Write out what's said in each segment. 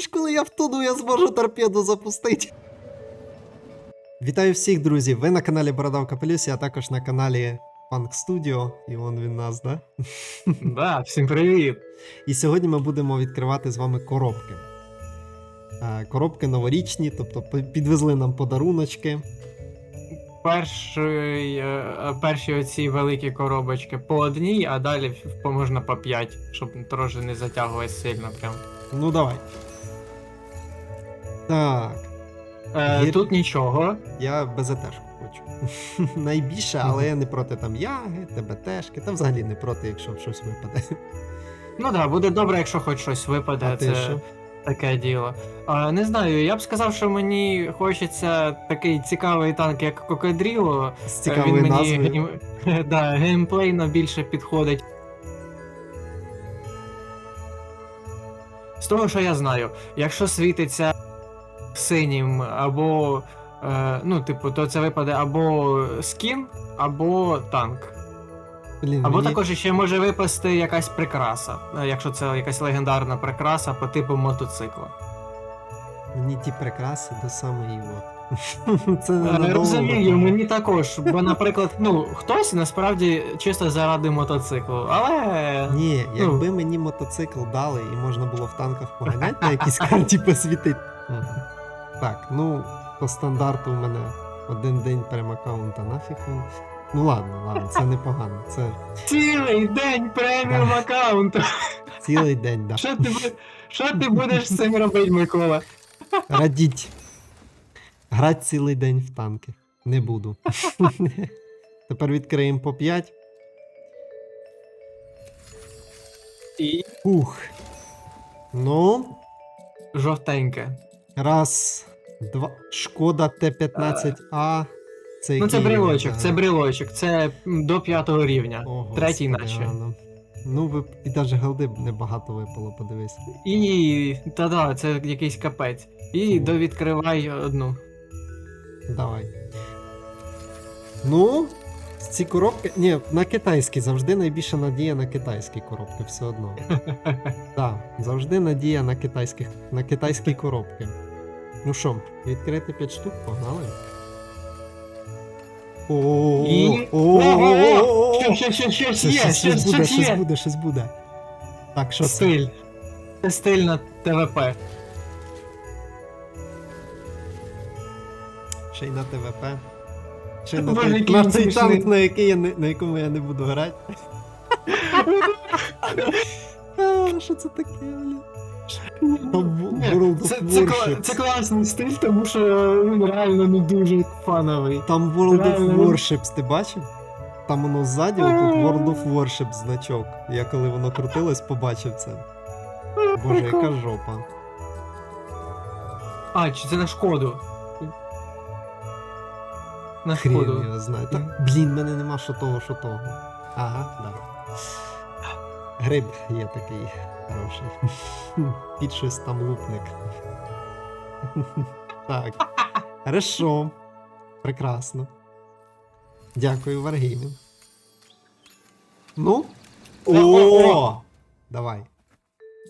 ж коли я втону, я зможу торпеду запустити. Вітаю всіх, друзі! Ви на каналі Бородавка Плюс, я також на каналі Punk Studio, і вон він нас, да? Да, всім привіт. І сьогодні ми будемо відкривати з вами коробки. Коробки новорічні, тобто підвезли нам подаруночки. Перший, е, перші оці великі коробочки по одній, а далі можна по п'ять, щоб трохи не затягувати сильно. Прям. Ну давай. Так, Е, Є- Тут нічого. я БЗТшку хочу. Найбільше, але я не проти там яги, ТБТшки, та взагалі не проти, якщо щось випаде. Ну так, буде добре, якщо хоч щось випаде. А ти це що? таке діло. А, не знаю, я б сказав, що мені хочеться такий цікавий танк, як Кокодріло. З Е, цікавою Він мені назвою. гейм... да, геймплейно більше підходить. З того, що я знаю, якщо світиться синім або. Е, ну, типу, то це випаде або скін, або танк. Блін, Або мені... також ще може випасти якась прикраса, е, якщо це якась легендарна прикраса по типу мотоцикла. Мені ті прикраси до самої от. Це Е. Розумію, мені також. Бо, наприклад, ну, хтось насправді чисто заради мотоциклу, але. Ні, Ну. якби мені мотоцикл дали і можна було в танках поганяти на якійсь карті посвітити. Так, ну, по стандарту у мене один день прем-аккаунта, нафіг він. Ну ладно, ладно, це непогано. Це Цілий день преміум аккаунту. цілий день, да. Що ти, бу- що ти будеш з цим робити, Микола? Радіть. Грати цілий день в танки. Не буду. Тепер відкриємо по 5. І Ух. Ну, жовтеньке. Раз, два. Шкода Т-15А. Це Ну, це який, брелочок, да. це брелочок, це до п'ятого рівня. О, Третій наче. Ну, ви... і навіть голди б небагато випало, подивись. І. Та-да, це якийсь капець. І О. довідкривай одну. Давай. Ну, ці коробки. Ні, на китайські завжди найбільша надія на китайські коробки, все одно. Так, завжди надія на китайських, на китайські коробки. Ну що, відкрити 5 штук, погнали. О, Ооооооо-що-що, що, щось є, щось буде, щось буде. Так, що? Стиль. Це стиль на ТВП. Ще й на ТВП. Ще на, цей танк, на, який я на якому я не буду грати. Що це таке, бля? Це, це, це класний стиль, тому що він реально ну, дуже фановий. Там World of Warships, ти бачив? Там воно ззаді, отут World of Warships значок. Я коли воно крутилось, побачив це. Боже, яка жопа. А, чи це на шкоду? На Хрін шкоду. його знає. Та, блін, мене нема що того, що того. Ага, да. Гриб є такий хороший. Під щось там лупник. Так. Хорошо. Прекрасно. Дякую, Wargaming. Ну? О! Давай.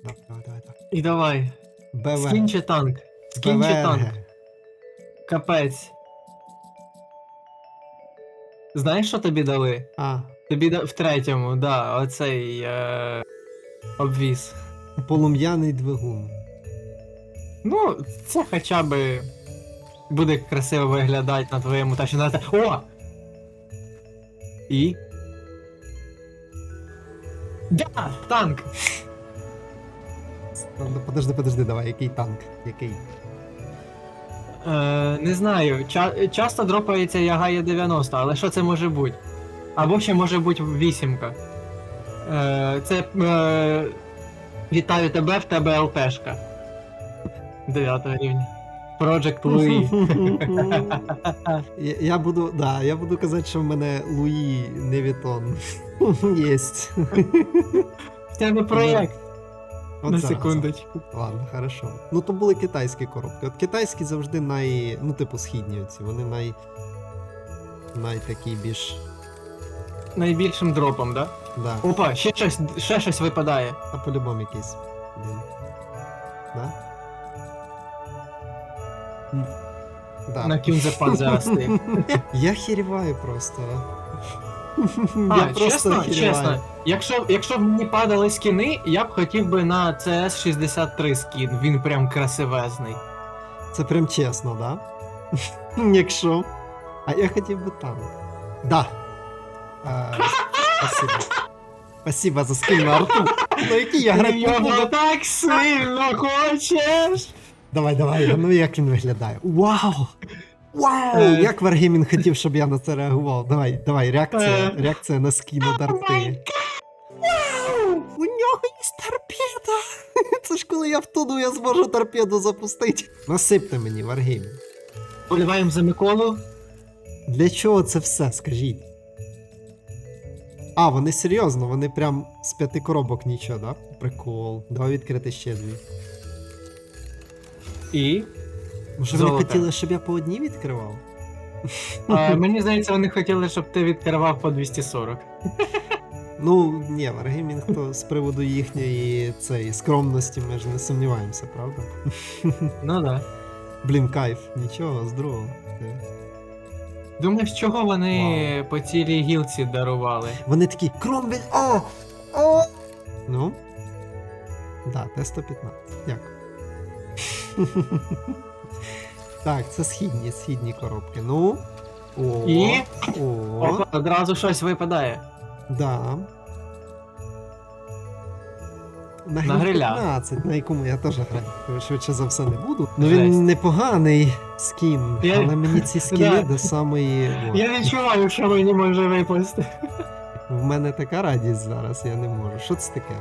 Давай, давай, давай. І давай. БВ. Скін чи танк? Скін чи танк? Капець. Знаєш, що тобі дали? А, Тобі да- в третьому, да, оцей е... обвіз. полум'яний двигун. Ну, це хоча б буде красиво виглядати на твоєму та що на те. О! І. Да! Танк! Ну, Подожди, подожди, давай, який танк? Який? Е, не знаю. Ча- часто дропається Ягая 90, але що це може бути? Або ще може бути вісімка. Е, це. Е, вітаю тебе, в тебе ЛПшка. 9 рівня. Project Louis. я, я буду, да, я буду казати, що в мене Луї Невітон єсть. В тебе проєкт. От На зараза. секундочку. Ладно, хорошо. Ну то були китайські коробки. От китайські завжди най. Ну, типу, східні оці. Вони най. Най такі більш. Найбільшим дропом, да? Да. Опа, ще щось, ще щось випадає. А по-любому якийсь. Один. Да? Да. на кюнзепад зарости. Я хіріваю просто. А, Я просто чесно, хіріваю. чесно, якщо, якщо б мені падали скіни, я б хотів би на CS 63 скін. Він прям красивезний. Це прям чесно, да? Якщо. А я хотів би танк. Да. А, спасибо. Спасибо за скин на арту. Ну який я Ти грати не буду. так сильно хочеш! Давай, давай, ну як він виглядає. Вау! Вау! Е. Як Варгеймін хотів, щоб я на це реагував. Давай, давай, реакція, Е. реакція на скін от арти. У нього є торпеда! Це ж коли я втону, я зможу торпеду запустити. Насипте мені, Варгеймін. Поливаємо за Миколу. Для чого це все, скажіть? А, вони серйозно, вони прям з п'яти коробок нічого, да? Прикол. Давай відкрити ще дві. І. Може вони Золоте. хотіли, щоб я по одній відкривав? А, мені здається, вони хотіли, щоб ти відкривав по 240. Ну, ні, Wargaming, то з приводу їхньої цієї скромності ми ж не сумніваємося, правда? Ну да. Блін, кайф, нічого, здорово. Е. Думаєш, чого вони по цілій гілці дарували? Вони такі, Кромвель, о! О! Ну? Да, Т-115. Дякую. так, це східні, східні коробки. Ну. О, І? О, Опа, одразу щось випадає. да. На, гриля. 15, на якому я теж граю. Швидше за все не буду. Ну він непоганий скін, Я- але мені ці скіни до самої. Я відчуваю, що мені може випасти. В мене така радість зараз, я не можу. Що це таке?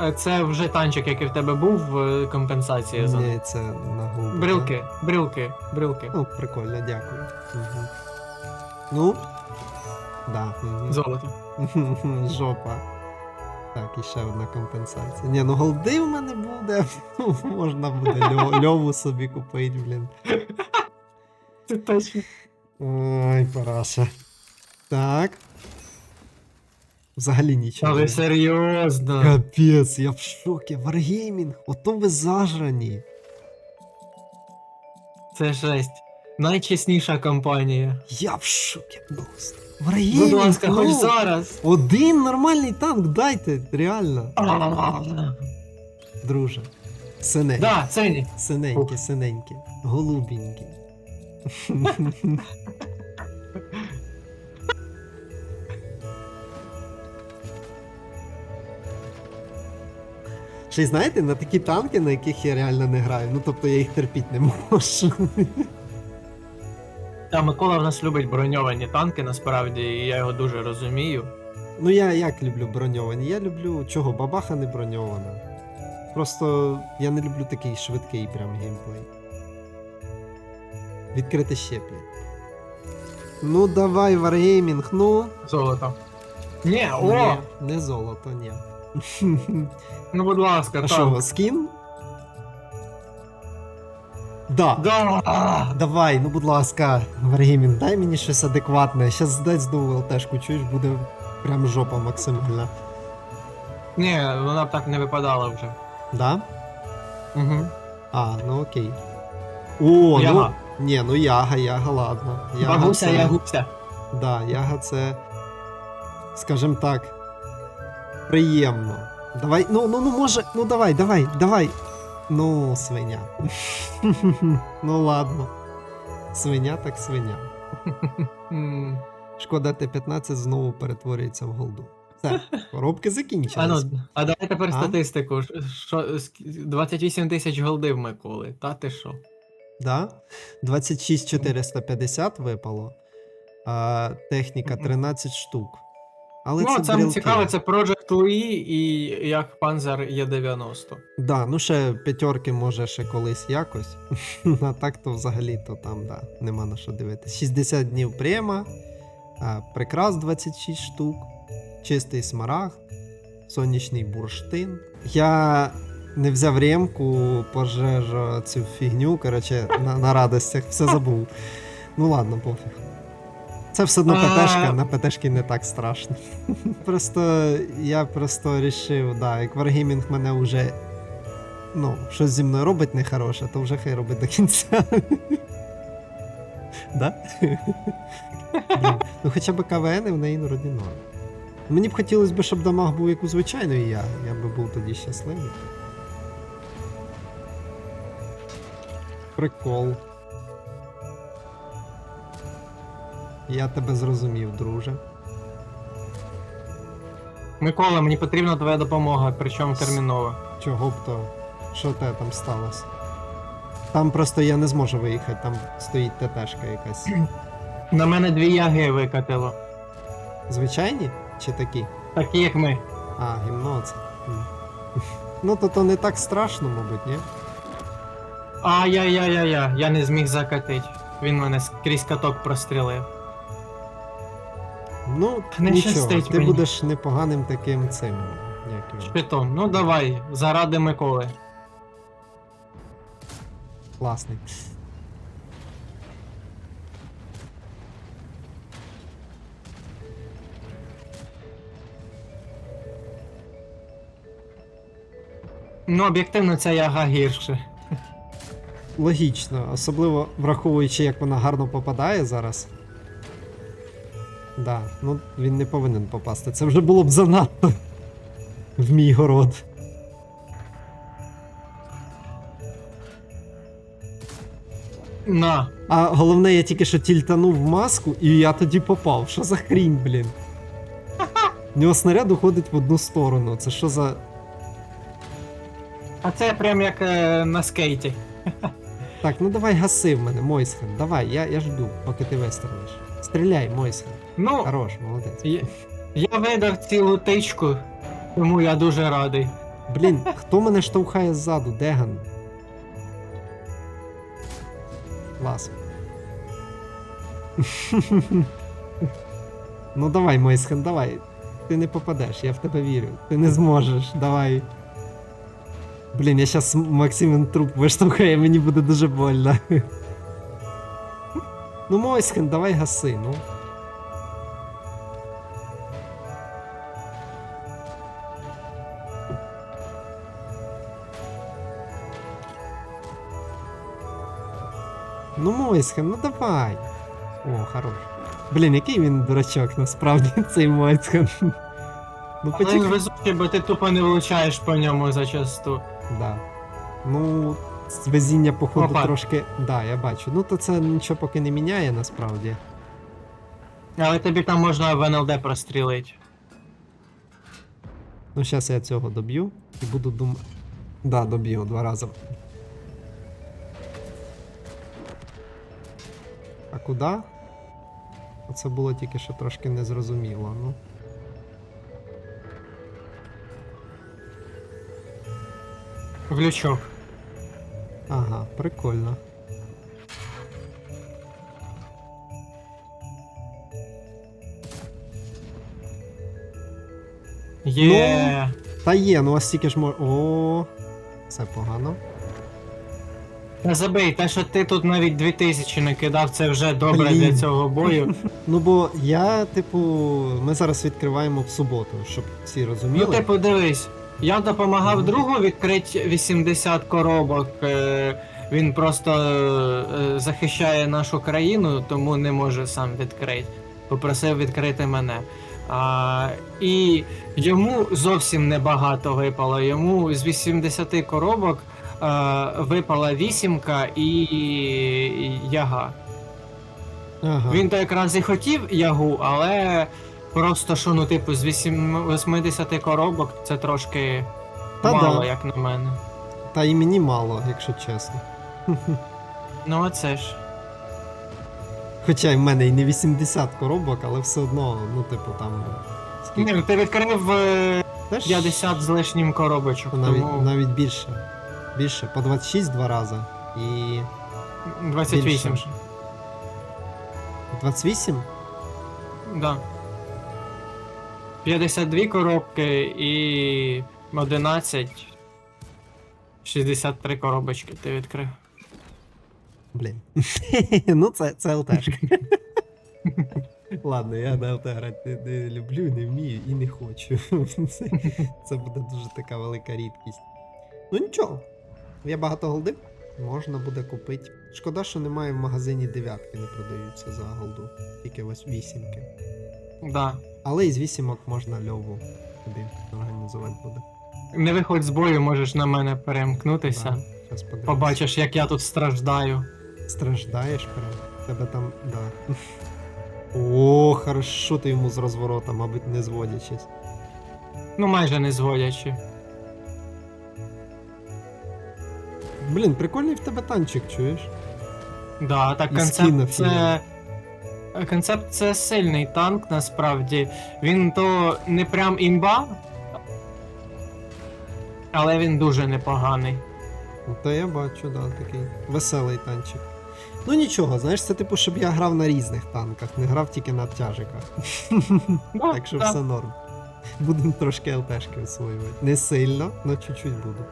Е, Це вже танчик, який в тебе був в компенсації за. Ні, це на губу. Брилки, брилки, брилки. Ну, прикольно, дякую. Угу. Ну. Да. Золото. Жопа. Так, і ще одна компенсація. Ні, ну голди в мене буде. Можна буде льо- льову собі купити, блін. Це точно. Ой, параша. Так. Взагалі нічого. Але серйозно. Капець, я в шокі. Wargaming, ото ви зажрані. Це жесть. Найчесніша компанія. Я в шокі просто. Будь ласка, ну, хоч зараз. Один нормальний танк дайте, реально. Друже. Синенький. Да, Сені. Синенький, синенький. Голубенький. Ще й знаєте, на такі танки, на яких я реально не граю, ну тобто я їх терпіти не можу. Та Микола в нас любить броньовані танки, насправді, і я його дуже розумію. Ну я як люблю броньовані? Я люблю чого, бабаха не броньована. Просто я не люблю такий швидкий прям геймплей. Відкрити щеплі. Ну давай, Wargaming, ну. Золото. Ні, о! Ні, не золото, ні. Ну, будь ласка, А так. що, скін? Да. Да. Давай, ну будь ласка, Wargaming, дай мені щось адекватне. Щас здать знову ЛТшку, чуєш, буде прям жопа максимальна. Ні, вона б так не випадала вже. Да? Угу. А, ну окей. О, Яга. ну. Ні, ну яга, яга, ладно. Яга Бабуся, це... я. Да, яга це. Скажем так. Приємно. Давай, ну, ну, ну може, ну давай, давай, давай. Ну, свиня. ну ладно. Свиня так свиня. Шкода Т-15 знову перетворюється в голду. Все, коробки А, ну, а давай тепер А? статистику. Ш- Що, ск- 28 тисяч голди в Миколи. Та ти що? Да? 26 450 випало, а техніка 13 штук. Але ну, це саме брілки. цікаве, це Project Louis і як Panzer Е90. Да, ну ще п'ятерки може ще колись якось. а так то взагалі то там, да, нема на що дивитися. 60 днів према, прикрас 26 штук, чистий смарагд, сонячний бурштин. Я не взяв ремку, пожежу цю фігню, коротше, на, на радостях, все забув. Ну ладно, пофіг. Це все одно ПТшка, на ПТшки не так страшно. Просто я просто рішив, да, як Wargaming мене вже ну, щось зі мною робить нехороше, то вже хай робить до кінця. Да? Ну хоча б КВН в неї вроді норм. Мені б хотілося б, щоб дамаг був як у звичайної я. Я би був тоді щасливий. Прикол. Я тебе зрозумів, друже. Микола, мені потрібна твоя допомога, причому терміново. Чого б то? Що те там сталося? Там просто я не зможу виїхати, там стоїть ТТшка якась. На мене дві яги викатило. Звичайні? Чи такі? Такі як ми. А, гімно це. Ну, то то не так страшно, мабуть, ні? Ай-яй-яй-яй, я не зміг закатити. Він мене скрізь каток прострілив. Ну, Не нічого, щастить ти мені. будеш непоганим таким цим. Як його? Шпитом, ну давай, заради Миколи. Класний. Ну, об'єктивно, ця яга гірше. Логічно, особливо враховуючи, як вона гарно попадає зараз. Да, ну він не повинен попасти. Це вже було б занадто. В мій город. На. А головне, я тільки що тільтанув в маску, і я тоді попав. Що за хрінь, блін? У нього снаряд уходить в одну сторону. Це що за. А це прям як е, на скейті. Так, ну давай гаси в мене, Мойсхан. Давай, я, я жду, поки ти вистрелиш. Стріляй, Мойсхан. Ну, Хорош, молодець. я, я видав цілу тичку, тому я дуже радий. Блін, хто мене штовхає ззаду? Деган. Клас. ну давай, Мойсхан, давай. Ти не попадеш, я в тебе вірю. Ти не зможеш, давай. Блін, я щас Максимин труп виштовхає, мені буде дуже больно. ну, Мойсхан, давай гаси, ну. Ну, Мойсхан, ну давай. О, хорош. Блін, який він дурачок, насправді, цей Мойсхан. Ну, Але він везучий, бо ти тупо не влучаєш по ньому зачасту. Да. Ну, везіння, походу, Опа. трошки. Да, я бачу. Ну, то це нічого поки не міняє, насправді. Але тобі там можна в НЛД прострілити. Ну, зараз я цього доб'ю і буду дум. Да, доб'ю два рази. А куди? Оце було тільки що трошки незрозуміло, ну. Глючок. Ага, прикольно. Є. Та є, ну а стільки ж мож. О, це погано. Та забий, те, що ти тут навіть 2000 не кидав, це вже добре Блін. для цього бою. Ну бо я, типу, ми зараз відкриваємо в суботу, щоб всі розуміли. Ну, типу, дивись, я допомагав другу відкрити 80 коробок. е, Він просто е, захищає нашу країну, тому не може сам відкрити. Попросив відкрити мене. А, і йому зовсім небагато випало. Йому з 80 коробок е, випала вісімка і яга. Ага. Він то якраз і хотів ягу, але просто що, ну, типу, з 8 80 коробок це трошки Та мало, да. як на мене. Та і мені мало, якщо чесно. Ну, оце ж. Хоча й в мене і не 80 коробок, але все одно, ну, типу, там. Скільки? Ні, ти відкрив е, Теж 50 з лишнім коробочок, навіть, тому навіть більше. Більше, по 26 два рази. І 28 більше. ж. 28? Да. 52 коробки і 11. 63 коробочки ти відкрив. Блін. ну, це, це ЛТшка. Ладно, я на ЛТ грати не, не люблю, не вмію і не хочу. це, це буде дуже така велика рідкість. Ну нічого, Є багато голди, можна буде купити. Шкода, що немає в магазині дев'ятки, не продаються за голду, тільки ось вісімки. Да. Але із вісімок можна льову тобі організувати буде. Не виходь з бою, можеш на мене перемкнутися. Подивимось. Побачиш, як я тут страждаю. Страждаєш прям. Тебе там. Да. О, хорошо ти йому з розворота, мабуть, не зводячись. Ну, майже не зводячи. Блін, прикольний в тебе танчик, чуєш? Да, так І концепт. Концепт це сильний танк, насправді. Він то не прям імба. Але він дуже непоганий. Ну, Та я бачу, да, такий веселий танчик. Ну нічого, знаєш, це типу, щоб я грав на різних танках, не грав тільки на тяжиках. Да, Так що все норм. Будемо трошки ЛТшки освоювати. Не сильно, але чуть-чуть буду.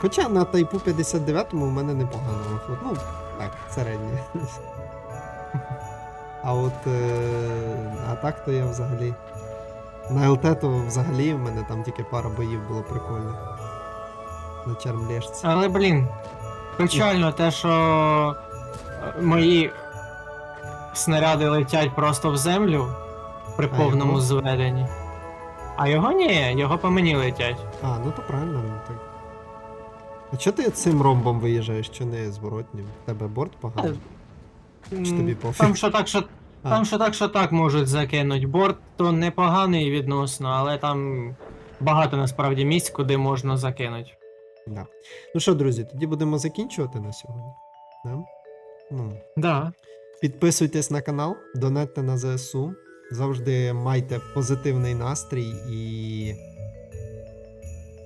Хоча на тайпу 59-му в мене непогано виходить. Ну, так, середнє. А от. Е- а так то я взагалі. На ЛТ то взагалі в мене там тільки пара боїв було прикольно. На чермлешці. Але блін, печально те, що е, мої снаряди летять просто в землю при А повному його? зведенні. А його ні, його по мені летять. А, ну то правильно, ну так. А чого ти цим ромбом виїжджаєш, що не зворотнім? В тебе борт поганий? Чи тобі пофіг? Там що так, що. А. Там що так, що так можуть закинуть. Борт то непоганий відносно, але там багато насправді місць, куди можна закинути. Да. Ну що, друзі, тоді будемо закінчувати на сьогодні. Да? Ну, Да. підписуйтесь на канал, донатьте на ЗСУ. Завжди майте позитивний настрій і.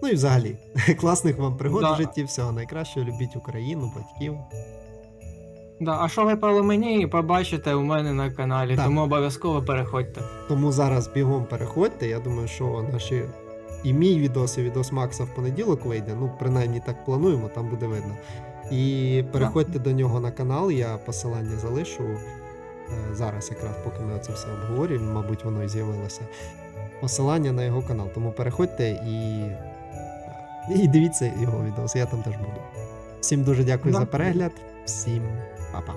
Ну і взагалі, класних вам пригод Да. в житті, всього найкращого. Любіть Україну, батьків. Да. А що випало мені, побачите у мене на каналі, Так. тому обов'язково переходьте. Тому зараз бігом переходьте. Я думаю, що наші і мій відос, і відос Макса в понеділок вийде. Ну, принаймні так плануємо, там буде видно. І переходьте до нього на канал, я посилання залишу. е, Зараз, якраз, поки ми це все обговорюємо, мабуть, воно і з'явилося. Посилання на його канал. Тому переходьте і, і дивіться його відос, я там теж буду. Всім дуже дякую Да. за перегляд, всім па-па.